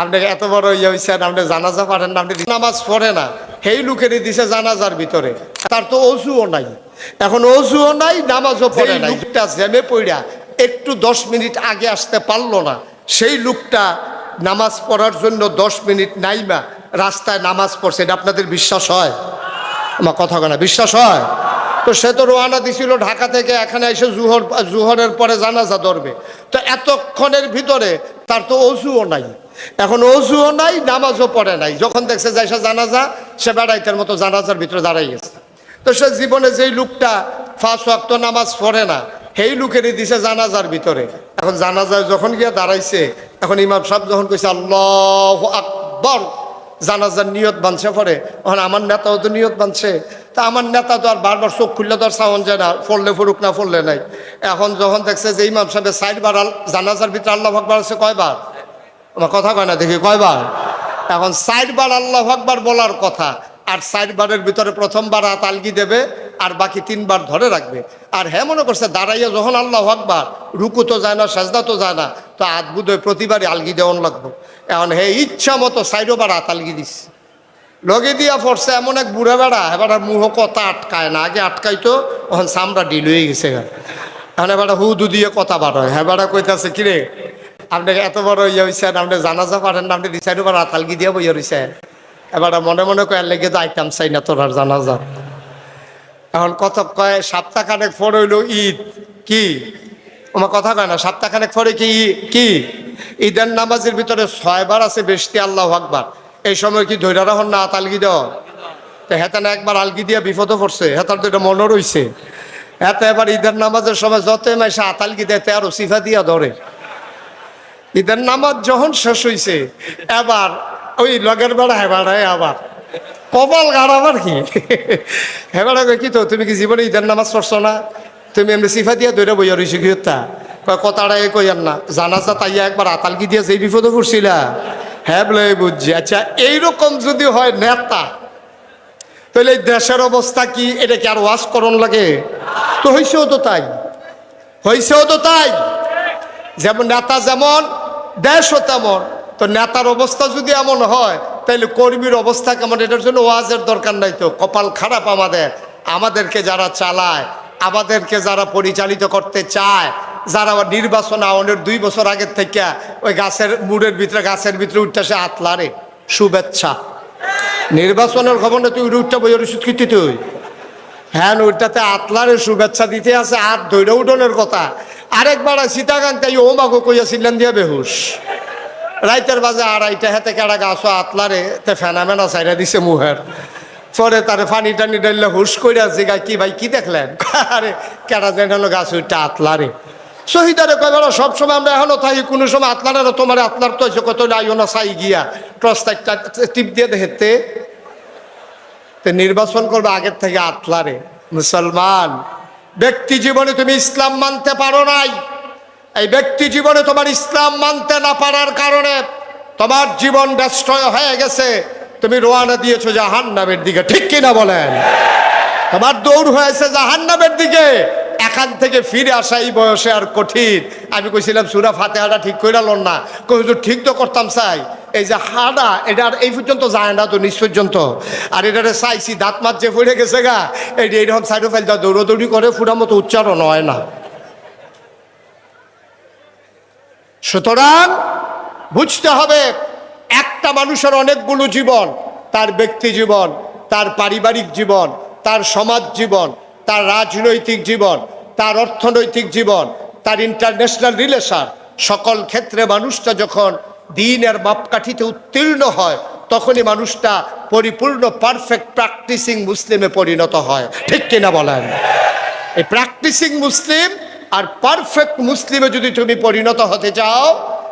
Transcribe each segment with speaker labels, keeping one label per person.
Speaker 1: আপনি এত বড় ইয়ে হয়েছেন আপনি জানাজা পারেন না আপনি নামাজ পড়ে না। সেই লোকেরই দিছে জানাজার ভিতরে। তার তো অজুও নাই। এখন অজুও নাই নামাজও পড়ে নাই। লোকটা জ্যামে পড়া একটু দশ মিনিট আগে আসতে পারল না সেই লোকটা নামাজ পড়ার জন্য দশ মিনিট নাইমা রাস্তায় নামাজ পড়ছে। এটা আপনাদের বিশ্বাস হয়? আমার কথা কেনা বিশ্বাস হয়? তো সে তো রোয়ানা দিছিল ঢাকা থেকে এখানে এসে জুহর জুহরের পরে জানাজা ধরবে। তো এতক্ষণের ভিতরে তার তো অজুও নাই। এখন অজুও নাই, নামাজও পড়ে নাই। যখন দেখছে যে সে জানাজা, সে বেড়াইতের মতো জানাজার ভিতরে দাঁড়াই গেছে। তো সে জীবনে যেই লোকটা ফাঁস ওয়াক্ত নামাজ পড়ে না, সেই লোকেরই দিছে জানাজার ভিতরে। এখন জানাজায় যখন গিয়ে দাঁড়াইছে, এখন ইমাম সাহেব যখন কইছে, আল্লাহ আকবর জানাজার নিয়ত বানছে পরে। এখন আমার নেতাও তো নিয়ত বানছে তা আমার নেতা তো আর বারবার চোখ খুললে তো আর সাউন যায় না ফললে ফুরুক না ফললে নাই। এখন যখন দেখছে যে ইমাম সাহেবের সাইড বার আল- জানাজার ভিতরে আল্লাহ আকবর আছে কয়বার? আমার কথা কয় না দেখি, কয়বার? এখন সাইড বার আল্লাহ আকবার বলার কথা, আর সাইড বারের ভিতরে প্রথমবার হাত আলগি দেবে, আর বাকি তিনবার ধরে রাখবে। আর হ্যাঁ মনে করছে, দাঁড়াইয়া যখন আল্লাহ আকবার, রুকু তো যায় না, সাজদা তো যায় না, তো বুধ প্রতিবারই আলগি দেওয়ান লাগবো। এখন হে ইচ্ছা মতো সাইডও বার হাত আলগি দিস লগে দিয়া পড়ছে এমন এক বুড়া বেড়া, এবার মুহ কথা আটকায় না, আগে আটকাইতো তখন সামরা ডিল হয়ে গেছে। এখন এবার হুদু দিয়ে কথা বার হয়। হ্যাঁ বেড়া কইতাছে, কিরে আপনি এত বড় ইয়ে হয়েছেন আপনি জানাজা পারেন আপনি দিশাইড বার আতালগি দিয়ে বইয়া রয়েছেন এবার মনে মনে কয়ার লেগে তো আইতাম চাই না তোর আর জানাজা। এখন কত কয়, সপ্তাহখানেক পর হইল ঈদ। কি? আমার কথা কয় না, সপ্তাহখানেক পরে কি কি? ঈদের নামাজের ভিতরে ছয়বার আছে বেশতি আল্লাহ আকবার। এই সময় কি ধৈর্য রাখুন না আতালগি দেওয়া তো হেতানে একবার আলগি দিয়া বিপদে পড়ছে, হেতার তো এটা মনে রইছে। হেতে এবার ঈদের নামাজের সময় যত মাসে আতালগি দেয় তেরো সিফা দিয়া ধরে। ঈদের নামাজ যখন শেষ হইছে, এবার ওই লগের বেড়া হেবাড়ায় আবার। কপাল গাড়াবার কি? হেবাড়া কি তো, তুমি কি জীবনে ঈদের নামাজ পড়ছো না? তুমি এমনি সিফা দিয়া দৈরা বইয়া রইছি কি তা কয় কথাটা এ কইয়ার না জানাজা তাইয়া একবার আতালকি দিয়া যেই বিপদে পড়ছিলা? হ্যাঁ বলে বুঝছি। আচ্ছা এইরকম যদি হয় নেতা, তাহলে এই দেশের অবস্থা কি? এটা কি আর ওয়াশ করণ লাগে? তো হয়েছেও তো তাই। হয়েছেও তো তাই। যেমন নেতা যেমন দেশও তেমন। তো নেতার অবস্থা যদি এমন হয় তাহলে কর্মীর অবস্থা কেমন? এটার জন্য ওয়াজের দরকার নাই তো। কপাল খারাপ আমাদের। আমাদেরকে যারা চালায়, আমাদেরকে যারা পরিচালিত করতে চায়, যারা নির্বাচন আওয়ানের দুই বছর আগের থেকে ওই গাছের মুড়ের ভিতরে, গাছের ভিতরে উঠতে আসে আতলারে শুভেচ্ছা। নির্বাচনের খবর না তুই উঠটা বই তুই? হ্যাঁ ওইটাতে আতলারে শুভেচ্ছা দিতে আছে। আর ধৈর্য উঠোনের কথা। আরেকবার সীতাকান্ত তাই ও মাগো কইয়াছিলেন দিয়া বেহুশ। রাইতের বাজে আড়াইটা, হাতে কেডা গাছ আতলারে, তে ফেনা মেনা সাইরা দিছে মুহের। পরে তার পানি টানি ডাইলে হুশ কইরা জিগা কি ভাই, কি দেখলেন? আরে, কেডা যেন হলো গাছ ওইটা আতলারে। শহীদারে কয়, বেড়া, সবসময় আমরা এখনও থাকি, কোনো সময় আতলারে তোমার আতলার তো কত আইও না চাই গিয়া টর্চ একটা টিপ দিয়ে দেখতে নির্বাচন করবে আগের থেকে আতলারে। মুসলমান ব্যক্তি জীবনে তুমি ইসলাম মানতে পারো নাই। এই ব্যক্তি জীবনে তোমার ইসলাম মানতে না পারার কারণে তোমার জীবন ব্যস্ত হয়ে গেছে। তুমি রোয়ানা দিয়েছ জাহান্নামের দিকে, ঠিক কিনা বলেন? তোমার দৌড় হয়েছে জাহান্নামের দিকে। এখান থেকে ফিরে আসা এই বয়সে আর কঠিন। আমি কইছিলাম, সুরা ফাতেহাটা ঠিক করে লন না। কই ঠিক তো করতাম চাই। এই যে হাডা এটা আর এই পর্যন্ত যায় না তো, নিচ পর্যন্ত। আর এটারে চাইছি, দাঁত মাত যে পড়ে গেছে গা, এই এইরকম সাইডে ফেল দৌড়দৌড়ি করে ফুটা মতো উচ্চারণ হয় না। সুতরাং বুঝতে হবে, একটা মানুষের অনেকগুলো জীবন, তার ব্যক্তি জীবন, তার পারিবারিক জীবন, তার সমাজ জীবন, তার রাজনৈতিক জীবন তার অর্থনৈতিক জীবন, তার ইন্টারন্যাশনাল রিলেশন সকল ক্ষেত্রে মানুষটা যখন দিনের মাপকাঠিতে উত্তীর্ণ হয়, তখনই মানুষটা পরিপূর্ণ পারফেক্ট প্র্যাকটিসিং মুসলিমে পরিণত হয়। ঠিক কিনা বলেন? এই প্র্যাকটিসিং মুসলিম আর পারফেক্ট মুসলিমে যদি তুমি পরিণত হতে চাও,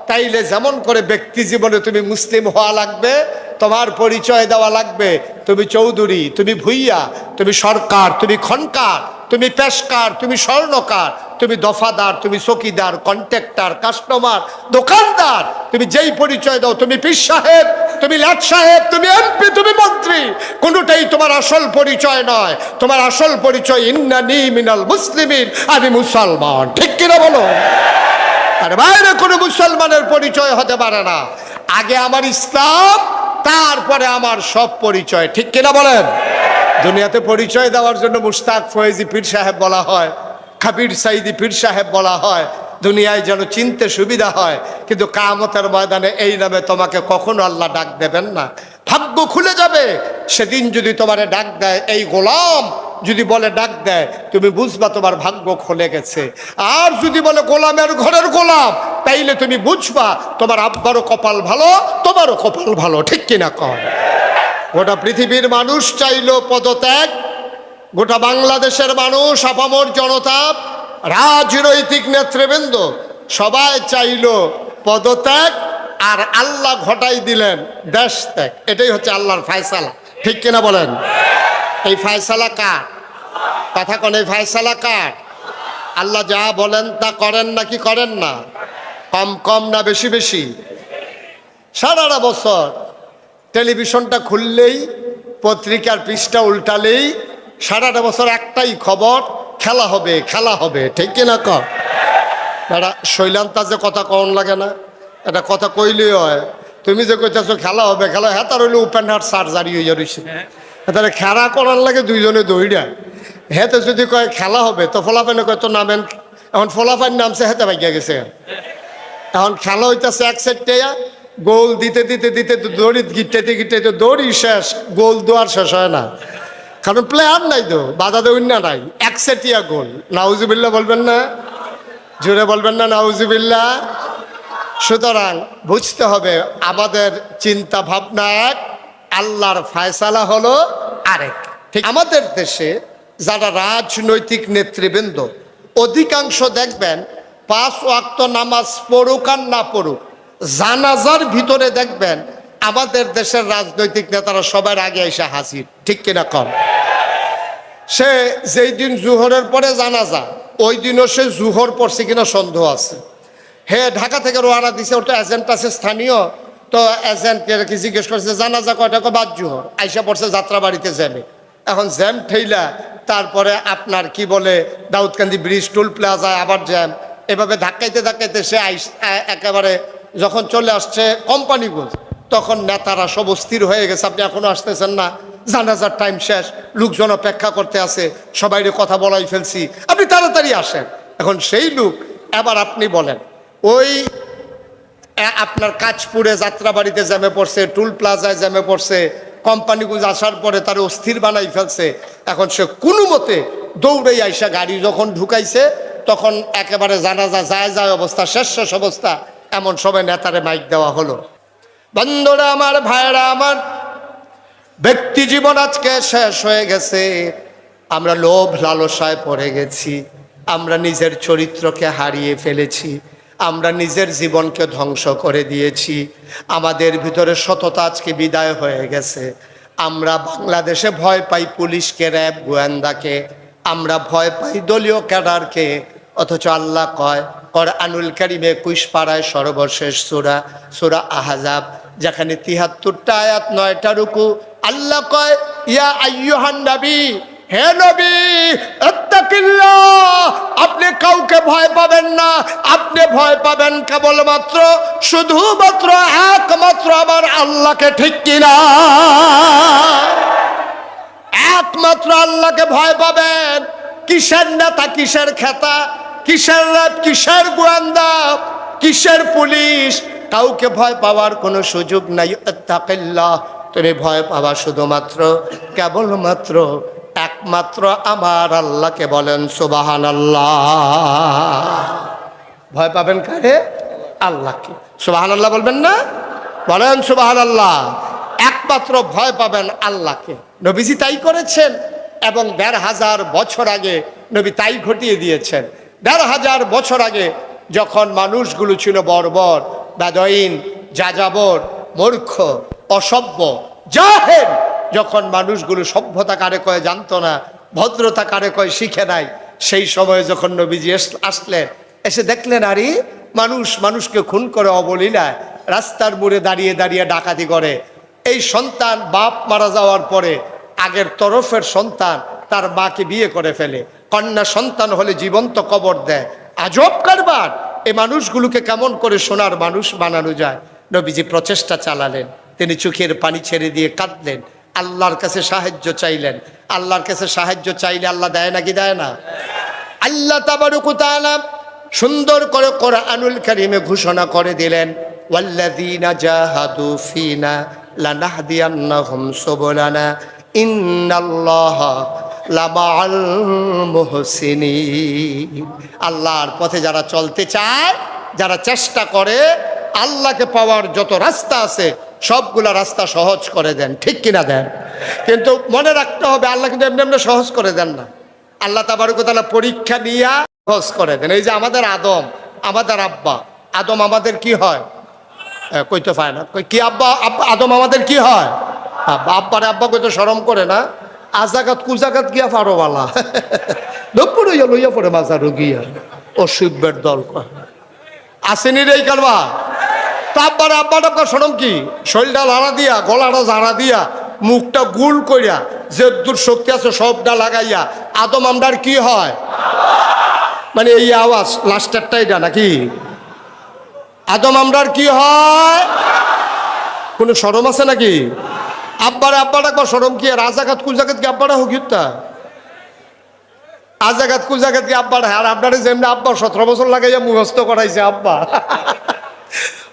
Speaker 1: তাইলে যেমন করে ব্যক্তি জীবনে তুমি মুসলিম হওয়া লাগবে, তোমার পরিচয় দেওয়া লাগবে। তুমি চৌধুরী, তুমি ভুইয়া, তুমি সরকার, তুমি খনকার তুমি পেশকার, তুমি স্বর্ণকার, তুমি দফাদার, তুমি চকিদার, কন্ট্রাক্টর, কাস্টমার, দোকানদার, তুমি যেই পরিচয় দাও, তুমি পীর সাহেব, তুমি লাট সাহেব, তুমি এমপি, তুমি মন্ত্রী, কোনোটাই তোমার আসল পরিচয় নয়। তোমার আসল পরিচয়, ইন্নানি মিনাল মুসলিমিন, আমি মুসলমান। ঠিক কিনা বলো? আর বাইরে কোনো মুসলমানের পরিচয় হতে পারে না। আগে আমার ইসলাম, তারপরে আমার সব পরিচয়। ঠিক কিনা বলেন? দুনিয়াতে পরিচয় দেওয়ার জন্য মুস্তাক ফয়েজি পীর সাহেব বলা হয়, খাবির সাইদি পীর সাহেব বলা হয়, দুনিয়ায় যেন চিনতে সুবিধা হয়, কিন্তু কামতের ময়দানে এই নামে তোমাকে কখনো আল্লাহ ডাক দেবেন না। ভাগ্য খুলে যাবে, সেদিন যদি তোমারে ডাক দেয়, এই গোলাম যদি বলে ডাক দেয়, তুমি বুঝবা তোমার ভাগ্য খুলে গেছে। আর যদি বলে গোলামের ঘরের গোলাম, তাইলে তুমি বুঝবা তোমার আব্বারও কপাল ভালো, তোমারও কপাল ভালো, ঠিক কিনা কর গোটা পৃথিবীর মানুষ চাইলো পদত্যাগ, গোটা বাংলাদেশের মানুষ আপামর জনতা, রাজনৈতিক নেতৃবৃন্দ সবাই চাইল পদত্যাগ আর আল্লাহ ঘটাই দিলেন দেশ ত্যাগ। এটাই হচ্ছে আল্লাহর ফায়সালা। ঠিক কিনা বলেন? এই ফায়সালা কার? কথা কোন, এই ফায়সালা কার? আল্লাহ যা বলেন তা করেন নাকি করেন না? কম কম না বেশি বেশি? সারাটা বছর টেলিভিশনটা খুললেই পত্রিকার পৃষ্ঠা উল্টালেই সারাটা বছর একটাই খবর খেলা হবে খেলা হবে ঠিক কিনা ক? এটা শৈলান্তা যে কথা কন লাগে না এটা কথা কইলেই হয় তুমি যে কইতেছো খেলা হবে খেলা হ্যাঁ তার হইলে ওপেন হার্ট সার্জারি হয়ে। রয়েছে তাহলে খেলা করার লাগে দুইজনে দৌড়া হেতে যদি কয় খেলা হবে তো ফলাফানে কয় তো নামেন এখন ফলাফান নামছে হেতে ভাগ্যা গেছে। এখন খেলা হইতেছে এক সাইডে গোল দিতে দিতে দিতে তো দড়ি গিটাইতে গিটাইতে দড়ি শেষ গোল দোয়ার শেষ হয় না। কারণ প্লেয়ার নাই তো বাধা না নাই। একসেটিয়া গোল। নাউজুবিল্লা বলবেন না? জোরে বলবেন না নাউজুবিল্লা সুতরাং বুঝতে হবে আমাদের চিন্তা ভাবনা এক আল্লাহর ফায়সালা হলো আরেক। ঠিক। আমাদের দেশে যারা রাজনৈতিক নেতৃবৃন্দ অধিকাংশ দেখবেন পাঁচ ওয়াক্ত নামাজ পড়ুক আর না পড়ুক জানাজার ভিতরে দেখবেন আমাদের দেশের রাজনৈতিক নেতারা সবার আগে এসে হাজির। ঠিক কিনা কম সে যেই দিন জুহরের পরে জানাজা, ওই দিনও সে জুহর পড়ছে কিনা সন্দেহ আছে। হে, ঢাকা থেকে রোয়ানা দিছে, ওটা এজেন্ট আছে, স্থানীয়। তো এজেন্টকে কি জিজ্ঞেস করছে, জানাজা কয়টা? কয়, বাদ জুহর। আইসা পড়ছে যাত্রা বাড়িতে যাবে এখন জ্যাম ঠেইলা, তারপরে আপনার কি বলে, দাউদকান্দি ব্রিজ, টুল প্লাজায় আবার জ্যাম। এভাবে ধাক্কাইতে ধাক্কাইতে সে আইস একেবারে যখন চলে আসছে কোম্পানিগুলো তখন নেতারা সব অস্থির হয়ে গেছে। আপনি এখনও আসতেছেন না। জানাজার টাইম শেষ, লোকজন অপেক্ষা করতে আছে, সবাইরে কথা বলাই ফেলছি। আপনি তাড়াতাড়ি আসেন। এখন সেই লোক, এবার আপনি বলেন, ওই আপনার কাজপুরে যাত্রাবাড়িতে জ্যামে পড়ছে, টুল প্লাজায় জ্যামে পড়ছে কোম্পানিগুলো আসার পরে তার অস্থির বানাই ফেলছে। এখন সে কোনো মতে দৌড়ে আইসা গাড়ি যখন ঢুকাইছে, তখন একেবারে জানাজা যায় যায় অবস্থা, শেষ শেষ অবস্থা। এমন সময় নেতারে মাইক দেওয়া হলো। বন্ধুরা আমার ভাইরা আমার, ব্যক্তি জীবন আজকে শেষ হয়ে গেছে। আমরা লোভ লালসায় পড়ে গেছি। আমরা নিজের চরিত্রকে হারিয়ে ফেলেছি। আমরা নিজের জীবনকে ধ্বংস করে দিয়েছি। আমাদের ভিতরে সততা আজকে বিদায় হয়ে গেছে। আমরা বাংলাদেশে ভয় পাই পুলিশকে, র্যাব, গোয়েন্দাকে। আমরা ভয় পাই দলীয় ক্যাডারকে। অথচ আল্লাহ কয় আনুল কারিমে কুইশ পাড়ায় সর্বশেষ সুরা সুরা আহাজাব, যেখানে তিহাত্তরটা আয়াত, নয়টা রুকু। আল্লাহ কয়, ইয়া আইয়ুহান নবী, হে নবী আপনি কাউকে ভয় পাবেন না। আপনি ভয় পাবেন কেবলমাত্র, শুধুমাত্র একমাত্র আমার আল্লাহকে, ঠিক কিনা? একমাত্র আল্লাহকে ভয় পাবেন। কিসের নেতা, কিসের খেতা? কিসের র্যাব কিসের গোয়েন্দা, কিসের পুলিশ? কাউকে ভয় পাওয়ার কোনো সুযোগ নাই। আত্তাকিল্লাহ, তুমি ভয় পাবা শুধুমাত্র, কেবলমাত্র, একমাত্র আমার আল্লাহকে বলেন সুবাহান আল্লাহ ভয় পাবেন কারে? আল্লাহকে। সুবাহান আল্লাহ বলবেন না? বলেন সুবাহান আল্লাহ একমাত্র ভয় পাবেন আল্লাহকে। নবীজি তাই করেছেন এবং দেড় হাজার বছর আগে নবী তাই ঘটিয়ে দিয়েছেন। দেড় হাজার বছর আগে যখন মানুষগুলো ছিল বর্বর, বেদইন, যাযাবর, মূর্খ, অসভ্য, জাহেল, যখন মানুষগুলো সভ্যতা কারে কয় জানতো না, ভদ্রতা কারে কয় শিখে নাই, সেই সময় যখন নবীজি আসলেন, এসে দেখলেন, আরে, মানুষ মানুষকে খুন করে অবলীলায় রাস্তার মোড়ে দাঁড়িয়ে দাঁড়িয়ে ডাকাতি করে। এই সন্তান বাপ মারা যাওয়ার পরে আগের তরফের সন্তান তার মাকে বিয়ে করে ফেলে। কন্যা সন্তান হলে জীবন্ত কবর দেয়। আজব কারবার! এ মানুষগুলোকে কেমন করে সোনার মানুষ বানানো যায়? নবীজি প্রচেষ্টা চালালেন। তিনি চোখের পানি ছেড়ে দিয়ে কাঁদলেন। আল্লাহর কাছে সাহায্য চাইলেন। আল্লাহর কাছে সাহায্য চাইলে আল্লাহ দেয় নাকি দেয় না? আল্লাহ তাবারুকুতালা সুন্দর করে কোরআনুল কারিমে ঘোষণা করে দিলেন, ওয়াল্লাযীনা লামাআল মুহসিনিন। আল্লাহর পথে যারা চলতে চায়, যারা চেষ্টা করে, আল্লাহকে পাওয়ার যত রাস্তা আছে, সবগুলা রাস্তা সহজ করে দেন, ঠিক কিনা দেন? কিন্তু মনে রাখতে হবে, আল্লাহ কিন্তু এমনি এমনি সহজ করে দেন না। আল্লাহ তাবারকতালা পরীক্ষা নিয়ে সহজ করে দেন। এই যে আমাদের আদম, আমাদের আব্বা, আদম আমাদের কি হয়? কইতে পায় না। কি আব্বা আব্বা, আদম আমাদের কি হয়? আব্বা, আব্বারে আব্বা কইতে সরম করে না? আজাগাত কুজাগাত গিয়া ফারোওয়ালা দুপুর হইয়া লইয়া পড়ে মাঝা রুগিয়া অসুবের দল আসেনি রে কালবা তা আব্বারে আব্বাটা আপনার সরম কি? শরীরটা লাড়া দিয়া, গলাটা জাড়া দিয়া, মুখটা গুল করিয়া যে দূর শক্তি আছে সবটা লাগাইয়া, আদম আমরার কি হয়? মানে এই আওয়াজ লাস্টারটা এটা নাকি? আদম আমরার কি হয়? কোনো সরম আছে নাকি? আব্বারে আব্বাটা একবার সরম কি আর রাজাঘাত কুজাঘাত কি আব্বাটা হোক তা আজাঘাত কুজাঘাত কি আব্বাটা আর আপনারে যেমনি আব্বা সতেরো বছর লাগাইয়া মুখস্থ করাইছে আব্বা।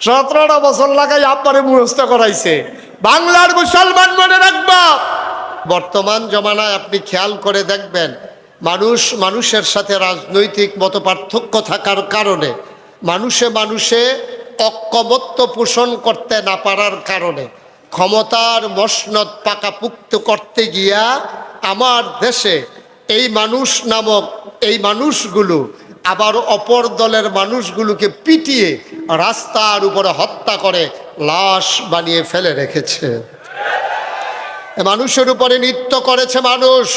Speaker 1: সতেরোটা বছর লাগাই আব্বারে মুখস্থ করাইছে। বাংলার মুসলমান মনে রাখবা। বর্তমান জমানায় আপনি খেয়াল করে দেখবেন, মানুষ মানুষের সাথে রাজনৈতিক মত পার্থক্য থাকার কারণে, মানুষে মানুষে অক্ষমত্ব পোষণ করতে না পারার কারণে ক্ষমতার মসনদ পাকাপুক্ত করতে গিয়া আমার দেশে এই মানুষ নামক এই মানুষগুলো, আবার অপর দলের মানুষগুলোকে পিটিয়ে রাস্তার উপরে হত্যা করে লাশ বানিয়ে ফেলে রেখেছে। মানুষের উপরে নৃত্য করেছে মানুষ।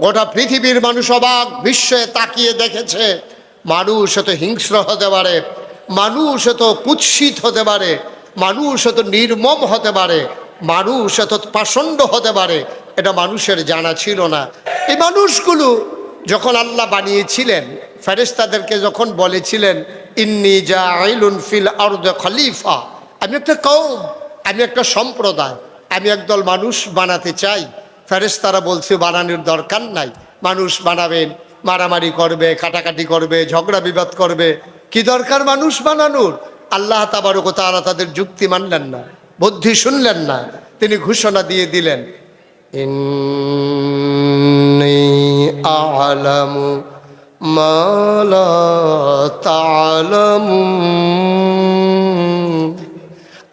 Speaker 1: গোটা পৃথিবীর মানুষ অবাক, বিশ্বে তাকিয়ে দেখেছে। মানুষ এত হিংস্র হতে পারে, মানুষ এত কুৎসিত হতে পারে মানুষ এত নির্মম হতে পারে, মানুষ এত পাষণ্ড হতে পারে, এটা মানুষের জানা ছিল না। এই মানুষগুলো যখন আল্লাহ বানিয়েছিলেন, ফেরেশতাদেরকে যখন বলেছিলেন, ইন্নি যা আইলুন ফিল আরদ খলিফা আমি একটা কৌম আমি একটা সম্প্রদায়, আমি একদল মানুষ বানাতে চাই ফেরেশতারা বলছে, বানানোর দরকার নাই, মানুষ বানাবেন, মারামারি করবে কাটাকাটি করবে, ঝগড়া বিবাদ করবে, কি দরকার মানুষ বানানোর? আল্লাহ তাবারক তারা তাদের যুক্তি মানলেন না, বুদ্ধি শুনলেন না, তিনি ঘোষণা দিয়ে দিলেন আলামু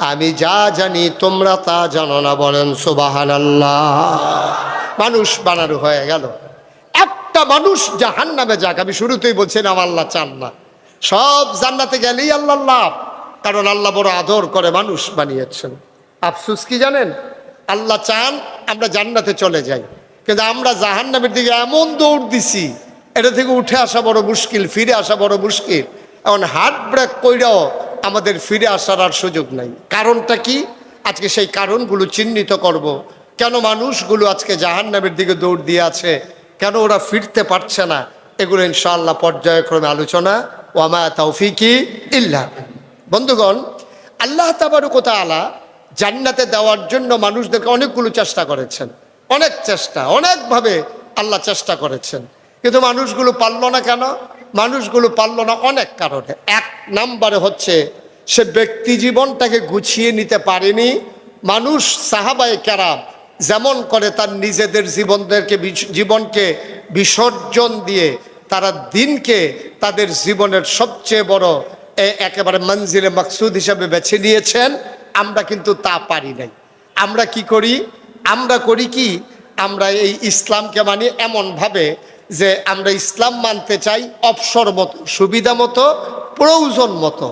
Speaker 1: আমি যা জানি তোমরা তা জানো না বলেন সুবাহান মানুষ বানানো হয়ে গেল। একটা মানুষ জাহান নামে যাক, আমি শুরুতেই বলছিলাম, আল্লাহ চান না। সব জান্নাতে গেলেই আল্লাহ লাভ। কারণ আল্লাহ বড় আদর করে মানুষ বানিয়েছেন। আফসুস কি জানেন? আল্লাহ চান আমরা জান্নাতে চলে যাই। কিন্তু আমরা জাহান্নামের দিকে এমন দৌড় দিছি, এটা থেকে উঠে আসা বড় মুশকিল, ফিরে আসা বড় মুশকিল। এখন হার্ট ব্রেক কইরাও আমাদের ফিরে আসার আর সুযোগ নাই। কারণটা কি? আজকে সেই কারণগুলো চিহ্নিত করব। কেন মানুষগুলো আজকে জাহান নামের দিকে দৌড় দিয়ে আছে? কেন ওরা ফিরতে পারছে না? এগুলো ইনশাআল্লাহ পর্যায়ক্রমে আলোচনা। ওয়ামা তৌফিকি ইল্লা বন্ধুগণ, আল্লাহ তাবারুকতা আলা জান্নাতে দেওয়ার জন্য মানুষদেরকে অনেকগুলো চেষ্টা করেছেন। অনেক চেষ্টা, অনেকভাবে আল্লাহ চেষ্টা করেছেন। কিন্তু মানুষগুলো পারল না কেন? মানুষগুলো পারল না অনেক কারণে। এক নাম্বারে হচ্ছে, সে ব্যক্তি জীবনটাকে গুছিয়ে নিতে পারেনি। মানুষ সাহাবায়ে কেরাম যেমন করে তার নিজেদের জীবনদেরকে জীবনকে বিসর্জন দিয়ে তারা দিনকে তাদের জীবনের সবচেয়ে বড় একেবারে মঞ্জিলে মকসুদ হিসাবে বেছে নিয়েছেন। আমরা কিন্তু তা পারি নাই। আমরা কি করি? আমরা করি কি? আমরা এই ইসলামকে মানি এমনভাবে যে আমরা ইসলাম মানতে চাই অবসর মতো, সুবিধা মতো, প্রয়োজন মতো।